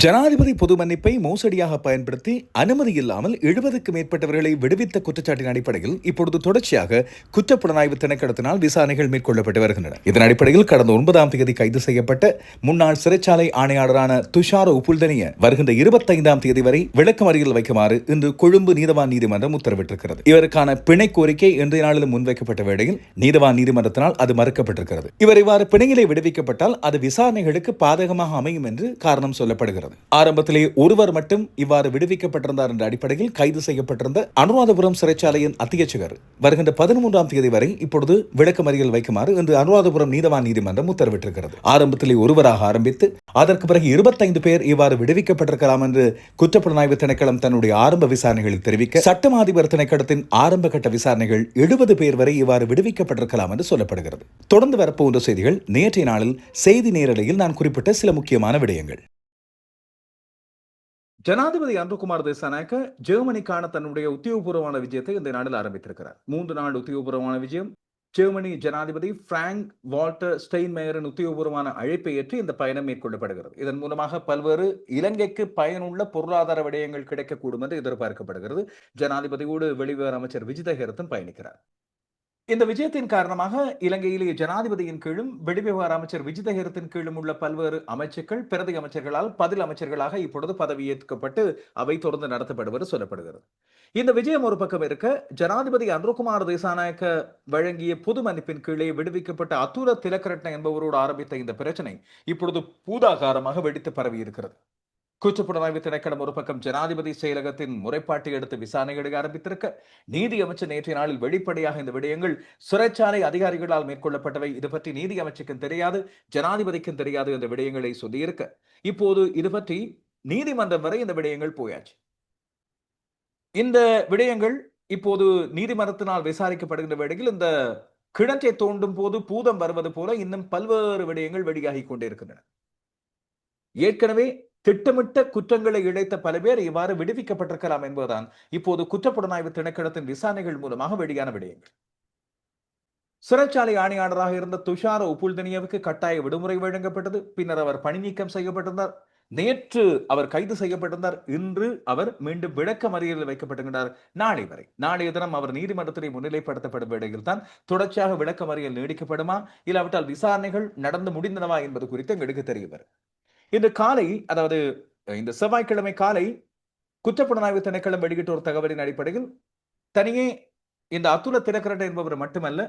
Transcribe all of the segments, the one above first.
ஜனாதிபதி பொது மன்னிப்பை மோசடியாக பயன்படுத்தி அனுமதி இல்லாமல் எழுபதுக்கு மேற்பட்டவர்களை விடுவித்த குற்றச்சாட்டின் அடிப்படையில் இப்பொழுது தொடர்ச்சியாக குற்றப்புலனாய்வு திணைக்களத்தினால் விசாரணைகள் மேற்கொள்ளப்பட்டு வருகின்றன. இதன் அடிப்படையில் கடந்த ஒன்பதாம் தேதி கைது செய்யப்பட்ட முன்னாள் சிறைச்சாலை ஆணையாளரான துஷார உப்புல்தனிய வருகின்ற இருபத்தைந்தாம் தேதி வரை விளக்கமறியல் வைக்குமாறு இன்று கொழும்பு நீதவான் நீதிமன்றம் உத்தரவிட்டிருக்கிறது. இவருக்கான பிணை கோரிக்கை இன்றைய நாளிலும் முன்வைக்கப்பட்ட வேளையில் நீதவான் நீதிமன்றத்தினால் அது மறுக்கப்பட்டிருக்கிறது. இவர் இவ்வாறு பிணையிலே விடுவிக்கப்பட்டால் அது விசாரணைகளுக்கு பாதகமாக அமையும் என்று காரணம் சொல்லப்படுகிறது. ஆரம்பத்திலே ஒருவர் மட்டும் இவ்வாறு விடுவிக்கப்பட்டிருந்தார் என்ற அடிப்படையில் கைது செய்யப்பட்டிருந்த அனுராதபுரம் சிறைச்சாலையின் அத்தியட்சகர் வருகின்ற பதிமூன்றாம் தேதி வரை இப்பொழுது விளக்கமறியல் வைக்குமாறு இன்று அனுராதபுரம் நீதவான் நீதிமன்றம் உத்தரவிட்டிருக்கிறது. ஆரம்பத்திலே ஒருவராக ஆரம்பித்து அதற்கு பிறகு இருபத்தைந்து பேர் இவ்வாறு விடுவிக்கப்பட்டிருக்கலாம் என்று குற்றப்புலனாய்வு திணைக்களம் தன்னுடைய ஆரம்ப விசாரணைகளில் தெரிவிக்க சட்டம் அதிபர் திணைக்களத்தின் ஆரம்ப கட்ட விசாரணைகள் எழுபது பேர் வரை இவ்வாறு விடுவிக்கப்பட்டிருக்கலாம் என்று சொல்லப்படுகிறது. தொடர்ந்து வரப்போன்ற செய்திகள் நேற்றைய நாளில் செய்தி நேரலையில் நான் குறிப்பிட்ட சில முக்கியமான விடயங்கள். ஜனாதிபதி அன்புகுமார் தேசாநாயக்க ஜெர்மனிக்கான தன்னுடைய உத்தியோகபூர்வமான விஜயத்தை இந்த நாளில் ஆரம்பித்திருக்கிறார். மூன்று நாள் உத்தியோகபூர்வமான விஜயம். ஜெர்மனி ஜனாதிபதி பிராங்க் வால்டர் ஸ்டெயின்மேயரின் உத்தியோகபூர்வமான அழைப்பை ஏற்று இந்த பயணம் மேற்கொள்ளப்படுகிறது. இதன் மூலமாக பல்வேறு இலங்கைக்கு பயனுள்ள பொருளாதார விடயங்கள் கிடைக்கக்கூடும் என்று எதிர்பார்க்கப்படுகிறது. ஜனாதிபதியோடு வெளிவிவகார அமைச்சர் விஜிதஹேரத்தும் பயணிக்கிறார். இந்த விஜயத்தின் காரணமாக இலங்கையிலேயே ஜனாதிபதியின் கீழும் வெளிவிவகார அமைச்சர் விஜிதஹேரத்தின் கீழும் உள்ள பல்வேறு அமைச்சர்கள் பிரதி அமைச்சர்களால் பதில் அமைச்சர்களாக இப்பொழுது பதவியேற்கப்பட்டு அவை தொடர்ந்து நடத்தப்படுவது சொல்லப்படுகிறது. இந்த விஜயம் ஒரு பக்கம் இருக்க ஜனாதிபதி அன்ருகுமார் தேசாநாயக்க வழங்கிய பொது மன்னிப்பின் கீழே விடுவிக்கப்பட்ட அத்துர திலக்கரட்ன என்பவரோடு ஆரம்பித்த இந்த பிரச்சனை இப்பொழுது பூதாகாரமாக வெடித்து பரவி இருக்கிறது குற்றப்புலனாய்வு திணைக்களம் ஒரு பக்கம் ஜனாதிபதி செயலகத்தின் முறைப்பாட்டை எடுத்து விசாரணைகளை ஆரம்பித்திருக்க நீதி அமைச்சர் நேற்றைய நாளில் வெளிப்படையாக இந்த விடயங்கள் சிறைச்சாலை அதிகாரிகளால் மேற்கொள்ளப்பட்டவை. இது பற்றி நீதி அமைச்சுக்கும் தெரியாது ஜனாதிபதிக்கும் தெரியாது என்ற விடயங்களை சொல்லியிருக்க. இப்போது இது பற்றி நீதிமன்றம் வரை இந்த விடயங்கள் போயாச்சு. இந்த விடயங்கள் இப்போது நீதிமன்றத்தினால் விசாரிக்கப்படுகின்ற வேளையில் இந்த கிணற்றை தோண்டும் போது பூதம் வருவது போல இன்னும் பல்வேறு விடயங்கள் வெளியாகி கொண்டிருக்கின்றன. ஏற்கனவே திட்டமிட்ட குற்றங்களை இழைத்த பல பேர் இவ்வாறு விடுவிக்கப்பட்டிருக்கலாம் என்பதுதான். இப்போது குற்றப்புலனாய்வு திணைக்களத்தின் விசாரணைகள் மூலமாக வெளியான விடயங்கள். சிறைச்சாலை ஆணையாளராக இருந்த துஷார உப்புல்தனியவுக்கு கட்டாய விடுமுறை வழங்கப்பட்டது. பின்னர் அவர் பணி நீக்கம் செய்யப்பட்டிருந்தார். நேற்று அவர் கைது செய்யப்பட்டிருந்தார். இன்று அவர் மீண்டும் விளக்க மறியலில் வைக்கப்பட்டிருக்கிறார். நாளை வரை. நாளைய தினம் அவர் நீதிமன்றத்திலே முன்னிலைப்படுத்தப்படும் வேளையில் தான் தொடர்ச்சியாக விளக்க மறியல் நீடிக்கப்படுமா? இல்லாவிட்டால் விசாரணைகள் நடந்து முடிந்தனவா என்பது குறித்து எங்களுக்கு தெரிய வரும் இன்று காலை அதாவது இந்த செவ்வாய்க்கிழமை காலை குற்றப்புலனாய்வு திணைக்களம் வெளியிட்ட ஒரு தகவலின் அடிப்படையில் தனியே இந்த அத்துல தினகரன் என்பவர் மட்டுமல்ல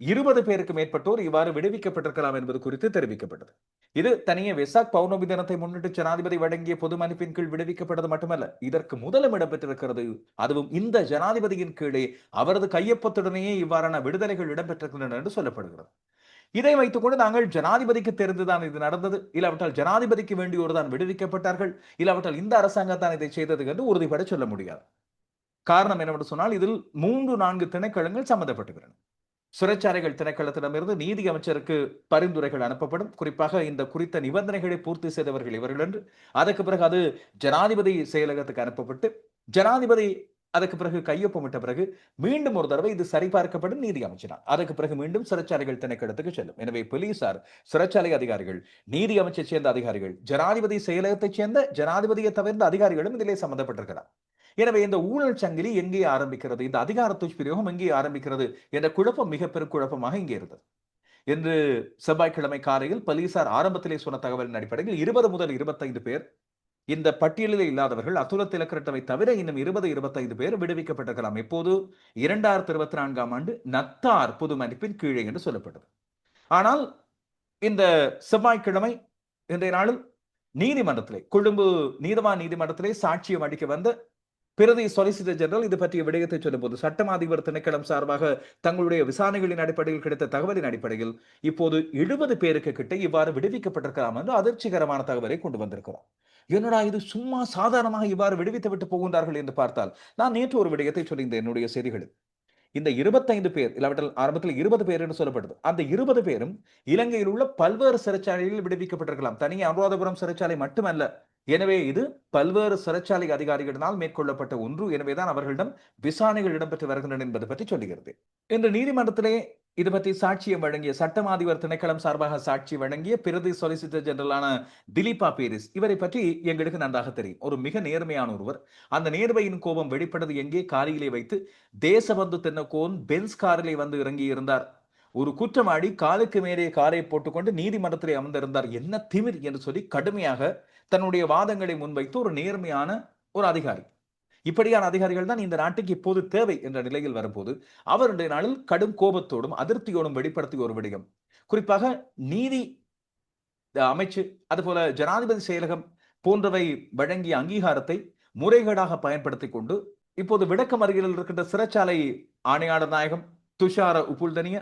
இருபது பேருக்கு மேற்பட்டோர் இவ்வாறு விடுவிக்கப்பட்டிருக்கலாம் என்பது குறித்து தெரிவிக்கப்பட்டது. இது தனியே வெசாக் பௌர்ணமி தினத்தை முன்னிட்டு ஜனாதிபதி வழங்கிய பொது மதிப்பின் கீழ் விடுவிக்கப்பட்டது மட்டுமல்ல இதற்கு முதலும் இடம்பெற்றிருக்கிறது. அதுவும் இந்த ஜனாதிபதியின் கீழே அவரது கையொப்பத்துடனேயே இவ்வாறான விடுதலைகள் இடம்பெற்றிருக்கின்றன என்று சொல்லப்படுகிறது. இதை வைத்துக் கொண்டு நாங்கள் ஜனாதிபதிக்கு தெரிந்துதான் இது நடந்தது. இல்லாவிட்டால் ஜனாதிபதிக்கு வேண்டியோர் தான் விடுவிக்கப்பட்டார்கள். இல்லாவிட்டால் இந்த அரசாங்கத்தான் இதை செய்தது என்று உறுதிப்பட சொல்ல முடியாது. காரணம் என்னவென்று சொன்னால் இதில் மூன்று நான்கு திணைக்களங்கள் சம்பந்தப்பட்டுள்ளன சிறைச்சாலைகள் திணைக்களத்திடமிருந்து நீதி அமைச்சருக்கு பரிந்துரைகள் அனுப்பப்படும். குறிப்பாக இந்த குறித்த நிபந்தனைகளை பூர்த்தி செய்தவர்கள் இவர்கள் என்று. அதற்கு பிறகு அது ஜனாதிபதி செயலகத்துக்கு அனுப்பப்பட்டு ஜனாதிபதி அதுக்கு பிறகு கையொப்பமிட்ட பிறகு மீண்டும் ஒரு தடவை இது சரிபார்க்கப்படும் நீதி அமைச்சினார். அதுக்கு பிறகு மீண்டும் சிறைச்சாலைகள் திணைக்களத்துக்கு செல்லும். எனவே போலீசார் சிறைச்சாலை அதிகாரிகள் நீதி அமைச்சை சேர்ந்த அதிகாரிகள் ஜனாதிபதி செயலகத்தைச் சேர்ந்த ஜனாதிபதியை தவிர்ந்த அதிகாரிகளும் இதிலே சம்பந்தப்பட்டிருக்கிறார். எனவே இந்த ஊழல் சங்கிலி எங்கே ஆரம்பிக்கிறது? இந்த அதிகார துஷ்பிரயோகம் எங்கே ஆரம்பிக்கிறது? என்ற குழப்பம் மிக பெரும் குழப்பமாக இங்கே இருந்தது. என்று செவ்வாய்க்கிழமை காலையில் போலீசார் ஆரம்பத்திலே சொன்ன தகவலின் அடிப்படையில் இருபது முதல் இருபத்தைந்து பேர் இந்த பட்டியலில் இல்லாதவர்கள் அத்துல திலக்கரட்டவை தவிர இன்னும் இருபது இருபத்தைந்து பேர் விடுவிக்கப்பட்டிருக்கலாம். இப்போது இரண்டாயிரத்தி இருபத்தி நான்காம் ஆண்டு நத்தார் பொது மதிப்பின் கீழே என்று சொல்லப்பட்டது. ஆனால் இந்த செவ்வாய்க்கிழமை இன்றைய நாளில் நீதிமன்றத்திலே கொழும்பு நீதவான் நீதிமன்றத்திலே சாட்சியம் அளிக்க வந்த பிரதி சொலிசிட்டர் ஜெனரல் இது பற்றிய விடயத்தை சொல்லும்போது சட்டம் அதிபர் திணைக்களம் சார்பாக தங்களுடைய விசாரணைகளின் அடிப்படையில் கிடைத்த தகவலின் அடிப்படையில் இப்போது எழுபது பேருக்கு கிட்ட இவ்வாறு விடுவிக்கப்பட்டிருக்கலாம் என்று அதிர்ச்சிகரமான தகவலை கொண்டு வந்திருக்கிறோம். என்னடா இது சும்மா சாதாரணமாக இவ்வாறு விடுவித்து விட்டு போகின்றார்கள் என்று பார்த்தால் நான் நேற்று ஒரு விடயத்தை சொல்லியிருந்தேன் என்னுடைய செய்திகளில். இந்த இருபத்தைந்து பேர் இல்லாவிட்டால் ஆரம்பத்தில் இருபது பேர் என்று சொல்லப்படுது அந்த இருபது பேரும் இலங்கையில் உள்ள பல்வேறு சிறைச்சாலைகளில் விடுவிக்கப்பட்டிருக்கலாம். தனி அனுராதபுரம் சிறைச்சாலை மட்டுமல்ல. எனவே இது பல்வேறு சிறைச்சாலை அதிகாரிகளினால் மேற்கொள்ளப்பட்ட ஒன்று. எனவேதான் அவர்களிடம் விசாரணைகள் இடம்பெற்று வருகின்றன என்பது பற்றி சொல்லுகிறது. இன்று நீதிமன்றத்திலே இது பற்றி சாட்சியம் வழங்கிய சட்டமாதிபர் திணைக்களம் சார்பாக சாட்சி வழங்கிய பிரதி சொலிசிட்டர் ஜெனரலான திலீபா பேரிஸ். இவரை பற்றி எங்களுக்கு நன்றாக தெரியும். ஒரு மிக நேர்மையான ஒருவர். அந்த நேர்மையின் கோபம் வெளிப்பட்டது எங்கே? காரியிலே வைத்து தேசபந்து தென்னக்கோன் பென்ஸ் காரிலே வந்து இறங்கி இருந்தார் ஒரு குற்றவாளி காலுக்கு மேலே காரை போட்டுக்கொண்டு நீதிமன்றத்திலே அமர்ந்திருந்தார். என்ன திமிர் என்று சொல்லி கடுமையாக தன்னுடைய வாதங்களை முன்வைத்து ஒரு நேர்மையான ஒரு அதிகாரி. இப்படியான அதிகாரிகள் தான் இந்த நாட்டுக்கு இப்போது தேவை என்ற நிலையில் வரும்போது அவருடைய நாளில் கடும் கோபத்தோடும் அதிருப்தியோடும் வெளிப்படுத்திய ஒரு விடயம். குறிப்பாக நீதி அமைச்சு அதுபோல ஜனாதிபதி செயலகம் போன்றவை வழங்கிய அங்கீகாரத்தை முறைகேடாக பயன்படுத்தி கொண்டு இப்போது விளக்கம் அருகில் இருக்கின்ற சிறைச்சாலை ஆணையாளர் நாயகம் துஷார உப்புல்தனிய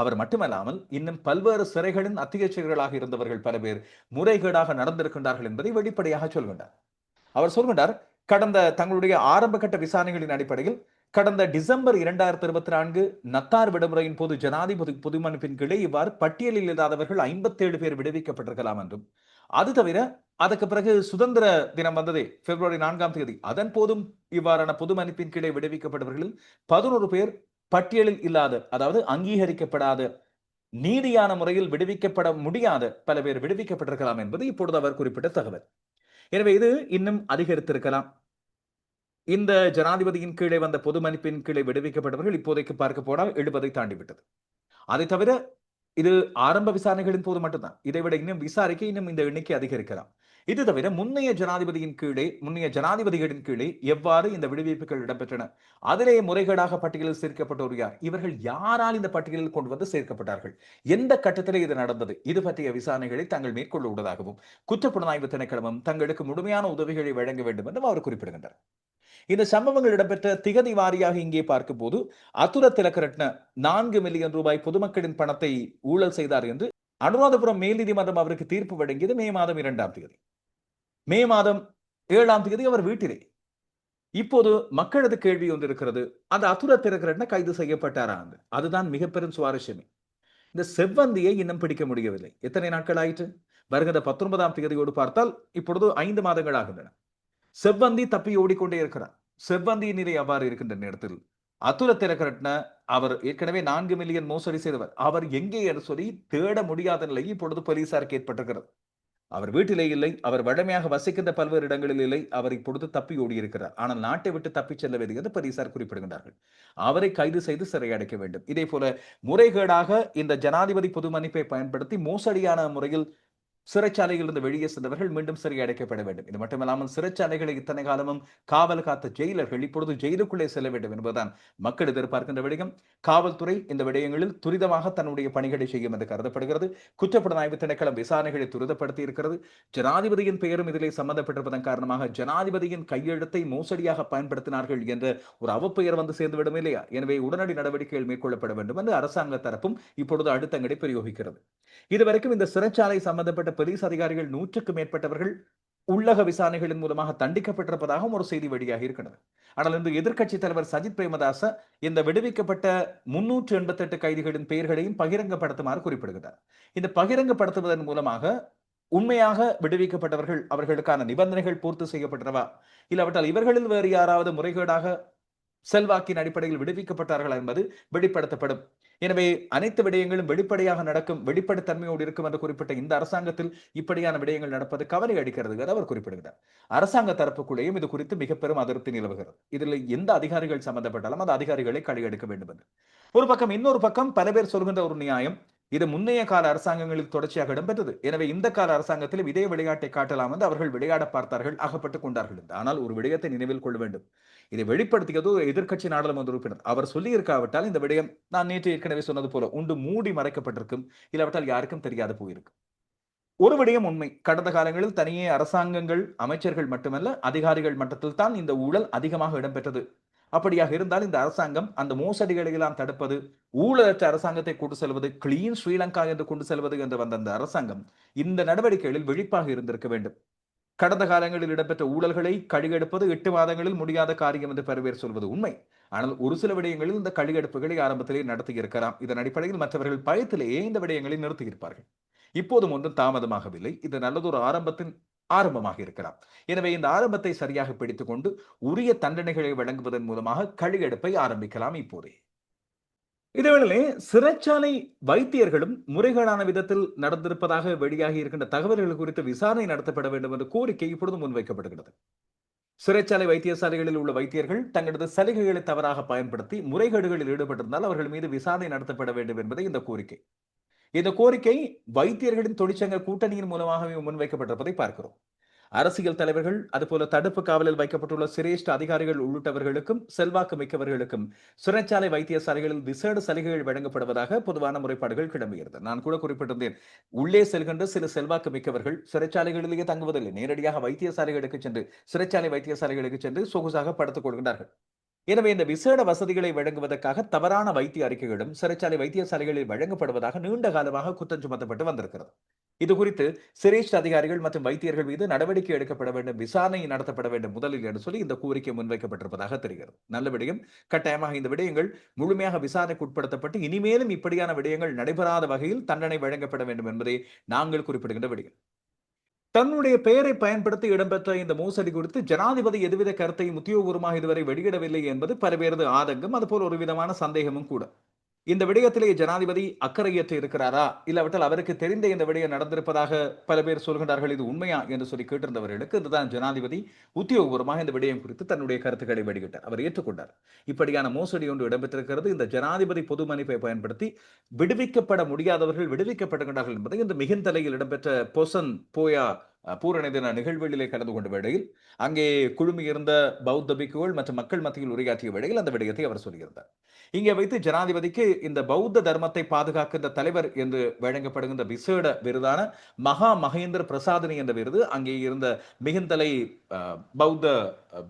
அவர் மட்டுமல்லாமல் இன்னும் பல்வேறு சிறைகளின் அத்தியட்சகர்களாக இருந்தவர்கள் பல பேர் முறைகேடாக நடந்திருக்கின்றார்கள் என்பதை வெளிப்படையாக சொல்கின்றார். அவர் சொல்கின்றார் கடந்த தங்களுடைய ஆரம்ப கட்ட விசாரணைகளின் அடிப்படையில் கடந்த டிசம்பர் இரண்டாயிரத்தி இருபத்தி நான்கு நத்தார் விடுமுறையின் போது ஜனாதிபதி பொதுமனுப்பின் கீழே இவ்வாறு பட்டியலில் இல்லாதவர்கள் ஐம்பத்தேழு பேர் விடுவிக்கப்பட்டிருக்கலாம் என்றும். அது தவிர அதற்கு பிறகு சுதந்திர தினம் வந்ததே பிப்ரவரி நான்காம் தேதி. அதன் போதும் இவ்வாறான பொது மன்னிப்பின் கீழே விடுவிக்கப்பட்டவர்களில் பதினோரு பேர் பட்டியலில் இல்லாத அதாவது அங்கீகரிக்கப்படாத நீதியான முறையில் விடுவிக்கப்பட முடியாத பல பேர் விடுவிக்கப்பட்டிருக்கலாம் என்பது இப்பொழுது அவர் குறிப்பிட்ட தகவல். எனவே இது இன்னும் அதிகரித்திருக்கலாம். இந்த ஜனாதிபதியின் கீழே வந்த பொது மன்னிப்பின் கீழே விடுவிக்கப்பட்டவர்கள் இப்போதைக்கு பார்க்க போனால் எழுபதை தாண்டிவிட்டது. அதை தவிர இது ஆரம்ப விசாரணைகளின் போது மட்டும்தான். இதை விட இன்னும் விசாரிக்க இன்னும் இந்த எண்ணிக்கை அதிகரிக்கலாம். இது தவிர முன்னைய ஜனாதிபதியின் கீழே முன்னைய ஜனாதிபதிகளின் கீழே எவ்வாறு இந்த விடுவிப்புகள் இடம்பெற்றன? அதிலே முறைகேடாக பட்டியலில் சேர்க்கப்பட்டோர் யார்? இவர்கள் யாரால் இந்த பட்டியலில் கொண்டு வந்து சேர்க்கப்பட்டார்கள்? எந்த கட்டத்தில் இது நடந்தது? இது பற்றிய விசாரணைகளை தாங்கள் மேற்கொள்ள உள்ளதாகவும் குற்றப்புலனாய்வு திணைக்களமும் தங்களுக்கு முழுமையான உதவிகளை வழங்க வேண்டும் என்றும் அவர் குறிப்பிடுகின்றனர். இந்த சம்பவங்கள் இடம்பெற்ற திகதி வாரியாக இங்கே பார்க்கும் போது அத்துர திலக்கரட்ன நான்கு மில்லியன் ரூபாய் பொதுமக்களின் பணத்தை ஊழல் செய்தார் என்று அனுராதபுரம் மேல் நீதிமன்றம் அவருக்கு தீர்ப்பு வழங்கியது மே மாதம் இரண்டாம் தேதி. மே மாதம் ஏழாம் தேதி அவர் வீட்டிலே. இப்போது மக்களது கேள்வி ஒன்று இருக்கிறது அந்த அத்துர திலக்கரட்ன கைது செய்யப்பட்டாரா அதுதான் மிக பெரும் சுவாரஸ்யமே. இந்த செவ்வந்தியை இன்னும் பிடிக்க முடியவில்லை. எத்தனை நாட்கள் ஆயிற்று? வருகிற பத்தொன்பதாம் தேதியோடு பார்த்தால் இப்பொழுது ஐந்து மாதங்கள் ஆகின்றன. செவ்வந்தி தப்பி ஓடிக்கொண்டே இருக்கிறார். செவ்வந்தியின் நிலை அவ்வாறு இருக்கின்ற நேரத்தில் அத்துர திறக்கரட்ன அவர் ஏற்கனவே நான்கு மில்லியன் மோசடி செய்தவர். அவர் எங்கே என்று சொல்லி தேட முடியாத நிலை இப்பொழுது போலீசாருக்கு ஏற்பட்டிருக்கிறது. அவர் வீட்டிலே இல்லை அவர் வழமையாக வசிக்கின்ற பல்வேறு இடங்களில் இல்லை அவர் இப்பொழுது தப்பி ஓடியிருக்கிறார். ஆனால் நாட்டை விட்டு தப்பிச் செல்லவில்லை என்று போலீசார் குறிப்பிடுகின்றார்கள். அவரை கைது செய்து சிறையடைக்க வேண்டும். இதே போல முறைகேடாக இந்த ஜனாதிபதி பொது மன்னிப்பை பயன்படுத்தி மோசடியான முறையில் சிறைச்சாலையில் இருந்து வெளியே சென்றவர்கள் மீண்டும் சிறை அடைக்கப்பட வேண்டும். இது மட்டுமில்லாமல் சிறைச்சாலைகளை இத்தனை காலமும் காவல் காத்த ஜெயிலர்கள் இப்பொழுது ஜெயிலுக்குள்ளே செல்ல வேண்டும் என்பதுதான் மக்கள் எதிர்பார்க்கின்ற விடயம். காவல்துறை இந்த விடயங்களில் துரிதமாக தன்னுடைய பணிகளை செய்யும் என்று கருதப்படுகிறது. குற்றப்புலனாய்வு திணைக்களம் விசாரணைகளை துரிதப்படுத்தி இருக்கிறது. ஜனாதிபதியின் பெயரும் இதிலே சம்பந்தப்பட்டிருப்பதன் காரணமாக ஜனாதிபதியின் கையெழுத்தை மோசடியாக பயன்படுத்தினார்கள் என்ற ஒரு அவப்பெயர் வந்து சேர்ந்துவிடும் இல்லையா? எனவே உடனடி நடவடிக்கைகள் மேற்கொள்ளப்பட வேண்டும் என்று அரசாங்க தரப்பும் இப்பொழுது அடுத்தங்கடை பிரயோகிக்கிறது. இதுவரைக்கும் இந்த சிறைச்சாலை சம்பந்தப்பட்ட போலீஸ் அதிகாரிகள் நூற்றுக்கு மேற்பட்டவர்கள் உள்ளக விசாரணைகளின் மூலமாக தண்டிக்கப்பட்டிருப்பதாகவும் ஒரு செய்தி வெளியாகி இருக்கிறது. ஆனால் இன்று எதிர்க்கட்சி தலைவர் சஜித் பிரேமதாச இந்த விடுவிக்கப்பட்ட முன்னூற்று எண்பத்தி எட்டு கைதிகளின் பெயர்களையும் பகிரங்கப்படுத்துமாறு குறிப்பிடுகிறார். இந்த பகிரங்கப்படுத்துவதன் மூலமாக உண்மையாக விடுவிக்கப்பட்டவர்கள் அவர்களுக்கான நிபந்தனைகள் பூர்த்தி செய்யப்பட்டனவா? இல்லாவிட்டால் இவர்களில் வேறு யாராவது முறைகேடாக செல்வாக்கின் அடிப்படையில் விடுவிக்கப்பட்டார்கள் என்பது வெளிப்படுத்தப்படும். எனவே அனைத்து விடயங்களும் வெளிப்படையாக நடக்கும் வெளிப்படைத்தன்மையோடு இருக்கும் என்று குறிப்பிட்ட இந்த அரசாங்கத்தில் இப்படியான விடயங்கள் நடப்பது கவலை அளிக்கிறது என்று அவர் குறிப்பிடுகிறார். அரசாங்க தரப்புக்குள்ளேயும் இது குறித்து மிக பெரும் அதிருப்தி நிலவுகிறது. இதில் எந்த அதிகாரிகள் சம்பந்தப்பட்டாலும் அந்த அதிகாரிகளை கையெடுக்க வேண்டும் என்று. ஒரு பக்கம் இன்னொரு பக்கம் பல பேர் சொல்கின்ற ஒரு நியாயம் இது முன்னைய கால அரசாங்கங்களில் தொடர்ச்சியாக இடம்பெற்றது. எனவே இந்த கால அரசாங்கத்திலும் இதே விளையாட்டை காட்டலாம் என்று அவர்கள் விளையாட பார்த்தார்கள் அகப்பட்டுக் கொண்டார்கள் ஆனால் ஒரு விடயத்தை நினைவில் கொள்ள வேண்டும். இதை வெளிப்படுத்தியது ஒரு எதிர்க்கட்சி நாடாளுமன்ற உறுப்பினர். அவர் சொல்லியிருக்காவிட்டால் இந்த விடயம் நான் நேற்று ஏற்கனவே சொன்னது போல உண்டு மூடி மறைக்கப்பட்டிருக்கும் இல்லாவிட்டால் யாருக்கும் தெரியாது போயிருக்கும். ஒரு விடயம் உண்மை. கடந்த காலங்களில் தனியே அரசாங்கங்கள் அமைச்சர்கள் மட்டுமல்ல அதிகாரிகள் மட்டத்தில் தான் இந்த ஊழல் அதிகமாக இடம்பெற்றது. அப்படியாக இருந்தால் இந்த அரசாங்கம் அந்த மோசடிகளை எல்லாம் தடுப்பது ஊழலற்ற அரசாங்கத்தை கொண்டு செல்வது கிளீன் ஸ்ரீலங்கா என்று கொண்டு செல்வது என்று வந்த அந்த அரசாங்கம் இந்த நடவடிக்கைகளில் விழிப்பாக இருந்திருக்க வேண்டும். கடந்த காலங்களில் இடம்பெற்ற ஊழல்களை கழிகெடுப்பது எட்டு மாதங்களில் முடியாத காரியம் என்று பல்வேறு சொல்வது உண்மை. ஆனால் ஒரு சில விடயங்களில் இந்த கழிகெடுப்புகளை ஆரம்பத்திலேயே நடத்தியிருக்கலாம் இதன் அடிப்படையில் மற்றவர்கள் பயத்திலேயே இந்த விடயங்களை நிறுத்தியிருப்பார்கள் இப்போதும் ஒன்றும் தாமதமாகவில்லை. இது நல்லதொரு ஆரம்பத்தின் ஆரம்பமாக இருக்கலாம். எனவே இந்த ஆரம்பத்தை சரியாக பிடித்துக் கொண்டு உரிய தண்டனைகளை வழங்குவதன் மூலமாக கழியெடுப்பை ஆரம்பிக்கலாம் இப்போதே. இதேவேளை சிறைச்சாலை வைத்தியர்களும் முறைகேடான விதத்தில் நடந்திருப்பதாக வெளியாகி இருக்கின்ற தகவல்கள் குறித்து விசாரணை நடத்தப்பட வேண்டும் என்ற கோரிக்கை இப்பொழுது முன்வைக்கப்படுகிறது. சிறைச்சாலை வைத்தியசாலைகளில் உள்ள வைத்தியர்கள் தங்களது சலுகைகளை தவறாக பயன்படுத்தி முறைகேடுகளில் ஈடுபட்டிருந்தால் அவர்கள் மீது விசாரணை நடத்தப்பட வேண்டும் என்பதே இந்த கோரிக்கை. இந்த கோரிக்கை வைத்தியர்களின் தொழிற்சங்க கூட்டணியின் மூலமாகவே முன்வைக்கப்பட்டிருப்பதை பார்க்கிறோம். அரசியல் தலைவர்கள் அதுபோல தடுப்பு காவலில் வைக்கப்பட்டுள்ள சிரேஷ்ட அதிகாரிகள் உள்ளிட்டவர்களுக்கும் செல்வாக்கு மிக்கவர்களுக்கும் சிறைச்சாலை வைத்தியசாலைகளில் விசேட சலுகைகள் வழங்கப்படுவதாக பொதுவான முறைப்பாடுகள் கிளம்புகிறது நான் கூட குறிப்பிட்டிருந்தேன் உள்ளே செல்கின்ற சில செல்வாக்கு மிக்கவர்கள் சிறைச்சாலைகளிலேயே தங்குவதில்லை. நேரடியாக வைத்தியசாலைகளுக்கு சென்று சிறைச்சாலை வைத்தியசாலைகளுக்கு சென்று சொகுசாக படுத்துக் கொள்கின்றார்கள். எனவே இந்த விசேட வசதிகளை வழங்குவதற்காக தவறான வைத்திய அறிக்கைகளும் சிறைச்சாலை வைத்தியசாலைகளில் வழங்கப்படுவதாக நீண்ட காலமாக குற்றம் சுமத்தப்பட்டு வந்திருக்கிறது. இது குறித்து சிரேஷ்ட அதிகாரிகள் மற்றும் வைத்தியர்கள் மீது நடவடிக்கை எடுக்கப்பட வேண்டும் விசாரணை நடத்தப்பட வேண்டும் முதலில் என்று சொல்லி இந்த கோரிக்கை முன்வைக்கப்பட்டிருப்பதாக தெரிகிறது. நல்ல விடயம். கட்டாயமாக இந்த விடயங்கள் முழுமையாக விசாரணைக்கு உட்படுத்தப்பட்டு இனிமேலும் இப்படியான விடயங்கள் நடைபெறாத வகையில் தண்டனை வழங்கப்பட வேண்டும் என்பதை நாங்கள் குறிப்பிடுகின்ற விடயம். தன்னுடைய பெயரை பயன்படுத்தி இடம்பெற்ற இந்த மோசடி குறித்து ஜனாதிபதி எதுவித கருத்தையும் உத்தியோகபூர்வமாக இதுவரை வெளியிடவில்லை என்பது பல்வேறு ஆதங்கம். அதுபோல் ஒரு விதமான சந்தேகமும் கூட. இந்த விடயத்திலே ஜனாதிபதி அக்கறையற்று இருக்கிறாரா? இல்லாவிட்டால் அவருக்கு தெரிந்த இந்த விடயம் நடந்திருப்பதாக பல பேர் சொல்கின்றார்கள். இது உண்மையா என்று சொல்லி கேட்டிருந்தவர்களுக்கு இதுதான் ஜனாதிபதி உத்தியோகபூர்வமாக இந்த விடயம் குறித்து தன்னுடைய கருத்துக்களை வெளியிட்டார். அவர் ஏற்றுக்கொண்டார். இப்படியான மோசடி ஒன்று இடம்பெற்றிருக்கிறது. இந்த ஜனாதிபதி பொது மன்னிப்பை பயன்படுத்தி விடுவிக்கப்பட முடியாதவர்கள் விடுவிக்கப்படுகின்றார்கள் என்பதை இந்த மிகுந்தலையில் இடம்பெற்ற பொசன் போயா பூரணி தின நிகழ்வுகளிலே கலந்து கொண்ட வேளையில் அங்கே குழுமியிருந்த பௌத்த பிக்குகள் மற்றும் மக்கள் மத்தியில் உரையாற்றிய வேளையில் அந்த விடயத்தை அவர் சொல்லியிருந்தார். இங்கே வைத்து ஜனாதிபதிக்கு இந்த பௌத்த தர்மத்தை பாதுகாக்கின்ற தலைவர் என்று வழங்கப்படுகின்ற விசேட விருதான மகா மகேந்திர பிரசாதனி என்ற விருது அங்கே இருந்த மிகுந்தலை பௌத்த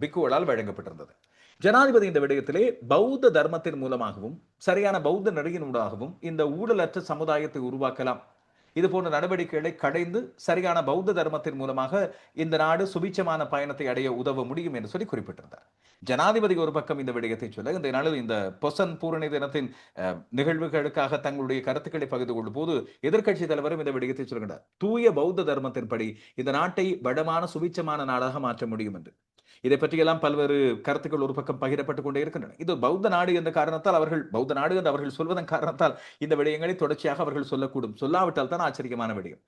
பிக்குகளால் வழங்கப்பட்டிருந்தது. ஜனாதிபதி இந்த விடயத்திலே பௌத்த தர்மத்தின் மூலமாகவும் சரியான பௌத்த நடையினூடாகவும் இந்த ஊழலற்ற சமுதாயத்தை உருவாக்கலாம் இது போன்ற நடவடிக்கைகளை கடைந்து சரியான பௌத்த தர்மத்தின் மூலமாக இந்த நாடு சுபிச்சமான பயணத்தை அடைய உதவ முடியும் என்று சொல்லி குறிப்பிட்டிருந்தார். ஜனாதிபதி ஒரு பக்கம் இந்த விடயத்தை சொல்ல இந்த நாளில் இந்த பொசன் பூரணி தினத்தின் நிகழ்வுகளுக்காக தங்களுடைய கருத்துக்களை பகிர்ந்து கொள்ளும் போது எதிர்க்கட்சி தலைவரும் இந்த விடயத்தை சொல்கிறார் தூய பௌத்த தர்மத்தின்படி இந்த நாட்டை வடமான சுபிச்சமான நாடாக மாற்ற முடியும் என்று. இதை பற்றியெல்லாம் பல்வேறு கருத்துக்கள் ஒரு பக்கம் பகிரப்பட்டுக் கொண்டே இருக்கின்றன. இது பௌத்த நாடு என்ற காரணத்தால் அவர்கள் பௌத்த நாடு என்று அவர்கள் சொல்வதன் காரணத்தால் இந்த விடயங்களை தொடர்ச்சியாக அவர்கள் சொல்லக்கூடும். சொல்லாவிட்டால் தான் ஆச்சரியமான விடயம்.